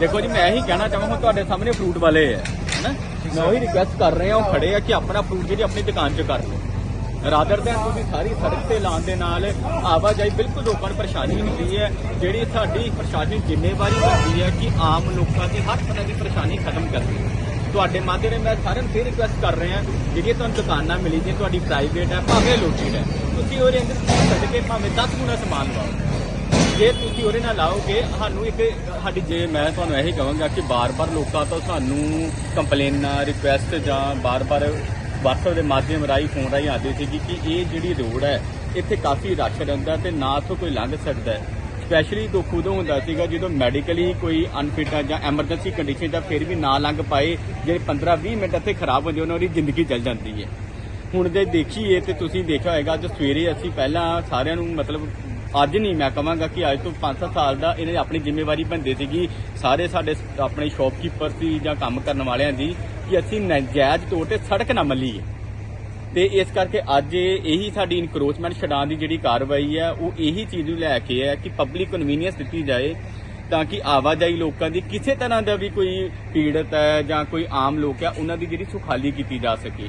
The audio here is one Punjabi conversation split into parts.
ਦੇਖੋ ਜੀ, ਮੈਂ ਇਹੀ ਕਹਿਣਾ ਚਾਹਾਂਗਾ ਤੁਹਾਡੇ ਸਾਹਮਣੇ ਫਰੂਟ ਵਾਲੇ ਹੈ ਹੈਨਾ? ਮੈਂ ਉਹੀ ਰਿਕੁਐਸਟ ਕਰ ਰਿਹਾ, ਉਹ ਖੜੇ ਆ ਕਿ ਆਪਣਾ ਫਰੂਟ ਜਿਹੜੀ ਆਪਣੀ ਦੁਕਾਨ 'ਚ ਕਰ ਲਓ। ਰਾਦਰ ਦੈਨ ਤੁਸੀਂ ਸਾਰੀ ਸੜਕ ਤੇ ਲਾਉਣ ਦੇ ਨਾਲ ਆਵਾਜਾਈ ਬਿਲਕੁਲ ਲੋਕਾਂ ਨੂੰ ਪਰੇਸ਼ਾਨੀ ਹੁੰਦੀ ਹੈ, ਜਿਹੜੀ ਸਾਡੀ ਪ੍ਰਸ਼ਾਸਨ ਜ਼ਿੰਮੇਵਾਰੀ ਬਣਦੀ ਹੈ ਕਿ ਆਮ ਲੋਕਾਂ ਦੀ ਹਰ ਤਰ੍ਹਾਂ ਦੀ ਪਰੇਸ਼ਾਨੀ ਖਤਮ ਕਰਨੀ ਤੁਹਾਡੇ ਮਾਧਿਅਮ ਨਾਲ ਮੈਂ ਸਾਰਿਆਂ ਨੂੰ ਫਿਰ ਰਿਕੁਐਸਟ ਕਰ ਰਿਹਾ ਜਿਹੜੀ ਤੁਹਾਨੂੰ ਦੁਕਾਨਾਂ ਮਿਲੀ, ਜੇ ਤੁਹਾਡੀ ਪ੍ਰਾਈਵੇਟ ਹੈ, ਭਾਵੇਂ ਲੋਟਿਡ ਹੈ, ਤੁਸੀਂ ਉਹਦੇ ਅੰਦਰ ਛੱਡ ਕੇ ਭਾਵੇਂ 10 ਗੁਣਾ ਸਮਾਨ ਲਾਓ। ਜੇ ਤੁਸੀਂ ਉਹਦੇ ਨਾਲ ਲਾਓਗੇ ਸਾਨੂੰ ਇੱਕ, ਸਾਡੀ ਜੇ ਮੈਂ ਤੁਹਾਨੂੰ ਇਹੀ ਕਹਾਂਗਾ ਕਿ ਬਾਰ-ਬਾਰ ਲੋਕਾਂ ਤੋਂ ਸਾਨੂੰ ਕੰਪਲੇਨਾਂ ਰਿਕੁਐਸਟ ਜਾਂ ਬਾਰ-ਬਾਰ WhatsApp ਦੇ ਮਾਧਿਅਮ ਰਾਹੀਂ ਫੋਨ ਰਾਹੀਂ ਆਉਂਦੀ ਸੀਗੀ ਕਿ ਇਹ ਜਿਹੜੀ ਰੋਡ ਹੈ, ਇੱਥੇ ਕਾਫੀ ਰਸ਼ ਰਹਿੰਦਾ ਤੇ ਨਾ ਤੋਂ ਕੋਈ ਲੰਘ ਸਕਦਾ ਹੈ। ਸਪੈਸ਼ਲੀ ਦੁੱਖ ਉਦੋਂ ਹੁੰਦਾ ਸੀਗਾ ਜਦੋਂ ਮੈਡੀਕਲੀ ਕੋਈ ਅਨਫਿਟ ਹੈ ਜਾਂ ਐਮਰਜੈਂਸੀ ਕੰਡੀਸ਼ਨ ਜਾਂ ਫਿਰ ਵੀ ਨਾ ਲੰਘ ਪਾਏ ਜਿਹੜੇ 15-20 ਮਿੰਟ ਇੱਥੇ ਖਰਾਬ ਹੋ ਜਾਂਦੇ ਉਹਨਾਂ ਦੀ ਜ਼ਿੰਦਗੀ ਚੱਲ ਜਾਂਦੀ ਹੈ। ਹੁਣ ਜੇ ਦੇਖੀਏ ਤੇ ਤੁਸੀਂ ਦੇਖਿਆ ਹੋਏਗਾ, ਅੱਜ ਸਵੇਰੇ ਅਸੀਂ ਪਹਿਲਾਂ ਸਾਰਿਆਂ ਨੂੰ ਮਤਲਬ ਅੱਜ ਨਹੀਂ, ਮੈਂ ਕਹਾਂਗਾ ਕਿ ਅੱਜ ਤੋਂ 5-7 ਸਾਲ ਦਾ ਇਹਨਾਂ ਇਹਨੇ ਆਪਣੀ ਜ਼ਿੰਮੇਵਾਰੀ ਬੰਦੇ ਸੀਗੀ। ਸਾਰੇ ਸਾਡੇ ਆਪਣੇ ਸ਼ਾਪਕੀਪਰ ਸੀ ਜਾਂ ਕੰਮ ਕਰਨ ਵਾਲਿਆਂ ਦੀ ਕਿ ਅਸੀਂ ਨਜਾਇਜ਼ ਤੌਰ ਤੇ ਸੜਕ ਨਾ ਮੱਲੀਏ। ਤੇ ਇਸ ਕਰਕੇ ਅੱਜ ਇਹੀ ਸਾਡੀ ਇਨਕਰੋਚਮੈਂਟ ਛਡਾਉਣ ਦੀ ਜਿਹੜੀ ਕਾਰਵਾਈ ਹੈ, ਉਹ ਇਹੀ ਚੀਜ਼ ਨੂੰ ਲੈ ਕੇ ਹੈ ਕਿ ਪਬਲਿਕ ਕਨਵੀਨੀਅੰਸ ਦਿੱਤੀ ਜਾਏ ਤਾਂ ਕਿ ਆਵਾਜਾਈ ਲੋਕਾਂ ਦੀ ਕਿਸੇ ਤਰ੍ਹਾਂ ਦਾ ਵੀ ਕੋਈ ਪੀੜਤ ਹੈ ਜਾਂ ਕੋਈ ਆਮ ਲੋਕ ਹੈ, ਉਹਨਾਂ ਦੀ ਜਿਹੜੀ ਸੁਖਾਲੀ ਕੀਤੀ ਜਾ ਸਕੇ।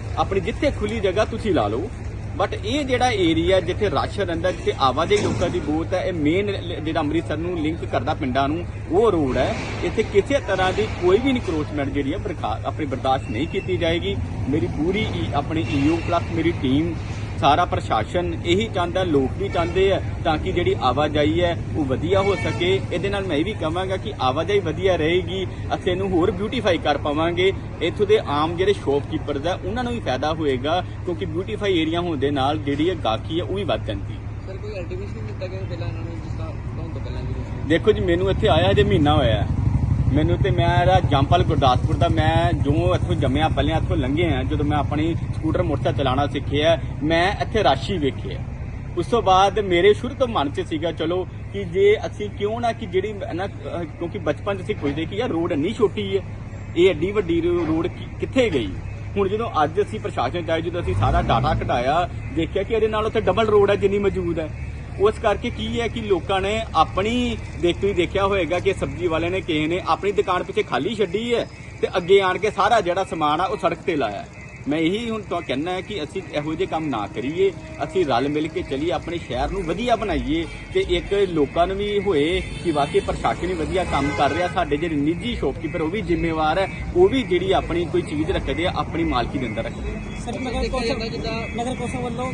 ਆਪਣੀ ਜਿੱਥੇ ਖੁੱਲੀ ਜਗ੍ਹਾ ਤੁਸੀਂ ਲਾ ਲਓ। ਬਟ ਇਹ ਜਿਹੜਾ ਏਰੀਆ ਜਿੱਥੇ ਰਸ਼ ਰਹਿੰਦਾ, ਜਿੱਥੇ ਆਵਾਜਾਈ ਲੋਕਾਂ ਦੀ ਬਹੁਤ ਹੈ, ਇਹ ਮੇਨ ਜਿਹੜਾ ਅੰਮ੍ਰਿਤਸਰ ਨੂੰ ਲਿੰਕ ਕਰਦਾ ਪਿੰਡਾਂ ਨੂੰ, ਉਹ ਰੋਡ ਹੈ। ਇੱਥੇ ਕਿਸੇ ਤਰ੍ਹਾਂ ਦੀ ਕੋਈ ਵੀ ਇਨਕਰੋਚਮੈਂਟ ਜਿਹੜੀ ਹੈ ਆਪਣੀ ਬਰਦਾਸ਼ਤ ਨਹੀਂ ਕੀਤੀ ਜਾਏਗੀ। ਮੇਰੀ ਪੂਰੀ ਈ- ਆਪਣੀ ਈਓ ਪਲੱਸ ਮੇਰੀ ਟੀਮ ਸਾਰਾ ਪ੍ਰਸ਼ਾਸਨ ਇਹੀ ਚਾਹੁੰਦਾ ਲੋਕ ਵੀ ਚਾਹੁੰਦੇ ਆ ਤਾਂ ਕਿ ਜਿਹੜੀ ਆਵਾਜਾਈ ਹੈ ਉਹ ਵਧੀਆ ਹੋ ਸਕੇ। ਇਹਦੇ ਨਾਲ ਮੈਂ ਇਹ ਵੀ ਕਹਾਂਗਾ ਕਿ ਆਵਾਜਾਈ ਵਧੀਆ ਰਹੇਗੀ ਅਸੀਂ ਇਹਨੂੰ ਹੋਰ ਬਿਊਟੀਫਾਈ ਕਰ ਪਾਵਾਂਗੇ। ਇੱਥੋਂ ਦੇ ਆਮ ਜਿਹੜੇ ਸ਼ੌਪਕੀਪਰਸ ਆ ਉਹਨਾਂ ਨੂੰ ਵੀ ਫਾਇਦਾ ਹੋਏਗਾ ਕਿਉਂਕਿ ਬਿਊਟੀਫਾਈ ਏਰੀਆ ਹੋਣ ਦੇ ਨਾਲ ਜਿਹੜੀ ਇਹ ਗਾਹਕੀ ਹੈ ਉਹ ਵੀ ਵੱਧ ਜਾਂਦੀ ਹੈ। ਸਰ ਕੋਈ ਅਲਟੀਮੇਸ਼ਨ ਨਹੀਂ ਦਿੱਤਾ ਗਿਆ ਪਹਿਲਾਂ ਇਹਨਾਂ ਨੂੰ ਜਿਸ ਤਰ੍ਹਾਂ ਤੋਂ ਪਹਿਲਾਂ ਦੇਖੋ ਜੀ ਮੈਨੂੰ ਇੱਥੇ ਆਇਆ ਹਜੇ ਮਹੀਨਾ ਹੋਇਆ। ਮੈਨੂੰ ਤੇ ਮੇਰਾ ਜੰਪਲ ਗੁਰਦਾਸਪੁਰ ਦਾ, ਮੈਂ ਜੋ ਇੱਥੋਂ ਜੰਮਿਆ ਪਲਿਆ ਇੱਥੋਂ ਲੰਘੇ ਆ, ਜਦੋਂ ਮੈਂ ਆਪਣੀ ਸਕੂਟਰ ਮੋਟਰਸਾਈਕਲ ਚਲਾਉਣਾ ਸਿੱਖਿਆ, ਮੈਂ ਇੱਥੇ ਰਾਸ਼ੀ ਵੇਖਿਆ। ਉਸ ਤੋਂ ਬਾਅਦ ਮੇਰੇ ਸ਼ੁਰੂ ਤੋਂ ਮਨ 'ਚ ਸੀਗਾ, ਚਲੋ, ਕਿ ਜੇ ਅਸੀਂ ਕਿਉਂ ਨਾ ਕਿ ਜਿਹੜੀ ਨਾ ਕਿਉਂਕਿ ਬਚਪਨ 'ਚ ਅਸੀਂ ਪੁੱਛਦੇ ਕਿ ਯਾਰ ਰੋਡ ਇੰਨੀ ਛੋਟੀ ਹੈ ਇਹ ਐਡੀ ਵੱਡੀ ਰੋਡ ਕਿੱਥੇ ਗਈ? ਹੁਣ ਜਦੋਂ ਅੱਜ ਅਸੀਂ ਪ੍ਰਸ਼ਾਸਨ ਚਾਹੇ ਜਦੋਂ ਅਸੀਂ ਸਾਰਾ ਡਾਟਾ ਘਟਾਇਆ ਦੇਖਿਆ ਕਿ ਇਹਦੇ ਨਾਲ ਉੱਥੇ ਡਬਲ ਰੋਡ ਹੈ ਜਿੰਨੀ ਮੌਜੂਦ ਹੈ ਉਸ ਕਰਕੇ ਕੀ ਹੈ ਕਿ ਲੋਕਾਂ ਨੇ ਆਪਣੀ ਦੇਖੋ ਹੀ ਦੇਖਿਆ ਹੋਏਗਾ ਕਿ ਸਬਜ਼ੀ ਵਾਲੇ ਨੇ ਕਿਸੇ ਨੇ ਆਪਣੀ ਦੁਕਾਨ ਪਿੱਛੇ ਖਾਲੀ ਛੱਡੀ ਹੈ ਤੇ ਅੱਗੇ ਆਣ ਕੇ ਸਾਰਾ ਜਿਹੜਾ ਸਮਾਨ ਆ ਉਹ ਸੜਕ ਤੇ ਲਾਇਆ ਮੈਂ ਇਹੀ ਹੁਣ ਤਾਂ ਕਹਿਣਾ ਹੈ ਕਿ ਅਸੀਂ ਇਹੋ ਜਿਹੇ ਕੰਮ ਨਾ ਕਰੀਏ, ਅਸੀਂ ਰਲ ਮਿਲ ਕੇ ਚੱਲੀਏ, ਆਪਣੇ ਸ਼ਹਿਰ ਨੂੰ ਵਧੀਆ ਬਣਾਈਏ ਤੇ ਇੱਕ ਲੋਕਾਂ ਨੂੰ ਵੀ ਹੋਏ ਕਿ ਵਾਕਈ ਪ੍ਰਸ਼ਾਸਨ ਹੀ ਵਧੀਆ ਕੰਮ ਕਰ ਰਿਹਾ। ਸਾਡੇ ਜਿਹੜੇ ਨਿੱਜੀ ਸ਼ੌਪਕੀਪਰ ਉਹ ਵੀ ਜ਼ਿੰਮੇਵਾਰ ਹੈ। ਉਹ ਵੀ ਜਿਹੜੀ ਆਪਣੀ ਕੋਈ ਚੀਜ਼ ਰੱਖਦੇ ਆ, ਆਪਣੀ ਮਾਲਕੀ ਦੇ ਅੰਦਰ ਰੱਖਦੇ ਆ। ਸਰ ਨਗਰ ਕੌਂਸਲ ਵੱਲੋਂ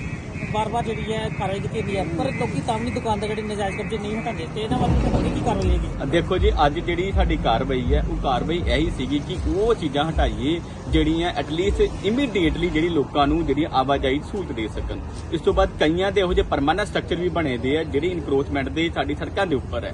ਬਾਰ-ਬਾਰ ਜਿਹੜੀ ਹੈ ਕਾਰਵਾਈ ਕੀਤੀ ਜਾਂਦੀ ਹੈ। ਪਰ ਲੋਕੀ ਤਾਂ ਵੀ ਦੁਕਾਨ ਦੇ ਜਿਹੜੇ ਨਜਾਇਜ਼ ਕਬਜ਼ੇ ਨਹੀਂ ਹਟਾਉਂਦੇ, ਤੇ ਇਹਨਾਂ ਵੱਲੋਂ ਤੁਹਾਡੀ ਕੀ ਕਾਰਵਾਈ ਹੋਏਗੀ। ਦੇਖੋ ਜੀ, ਅੱਜ ਜਿਹੜੀ ਸਾਡੀ ਕਾਰਵਾਈ ਹੈ, ਉਹ ਕਾਰਵਾਈ ਇਹੀ ਸੀਗੀ ਕਿ ਉਹ ਚੀਜ਼ਾਂ ਹਟਾਈਏ, ਜਿਹੜੀਆਂ ਐਟਲੀਸਟ ਇਮੀਡੀਏਟਲੀ ਜਿਹੜੀ ਲੋਕਾਂ ਨੂੰ ਜਿਹੜੀ ਆਵਾਜਾਈ ਸਹੂਲਤ ਦੇ ਸਕਣ। ਇਸ ਤੋਂ ਬਾਅਦ ਕਈਆਂ ਦੇ ਇਹੋ ਜਿਹੇ ਪਰਮਾਨੈਂਟ ਸਟਰਕਚਰ ਵੀ ਬਣੇ ਦੇ ਆ, ਜਿਹੜੀ ਇਨਕਰੋਚਮੈਂਟ ਦੇ ਸਾਡੀ ਸੜਕਾਂ ਦੇ ਉੱਪਰ ਹੈ।